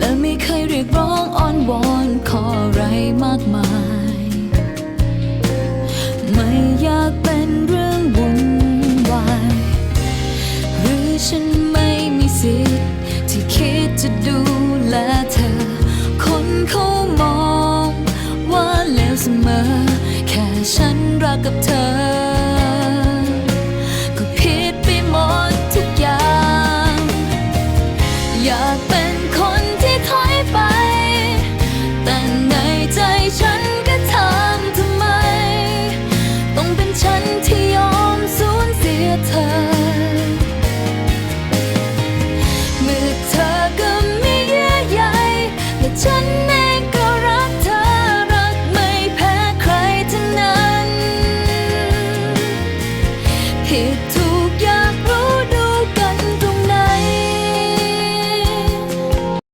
และไม่เคยเรียกร้องอ้อนวอนขออะไรมากมาย ไม่อยากเป็นเรื่องวุ่นวายหรือฉันไม่มีสิทธิ์ที่คิดจะดูแลเธอ คนเขามองว่าเลวเสมอ แค่ฉันรักกับเธออยากเป็นค ฉันเองก็รักเธอ รักไม่แพ้ใครทั้งนั้น ผิดทุก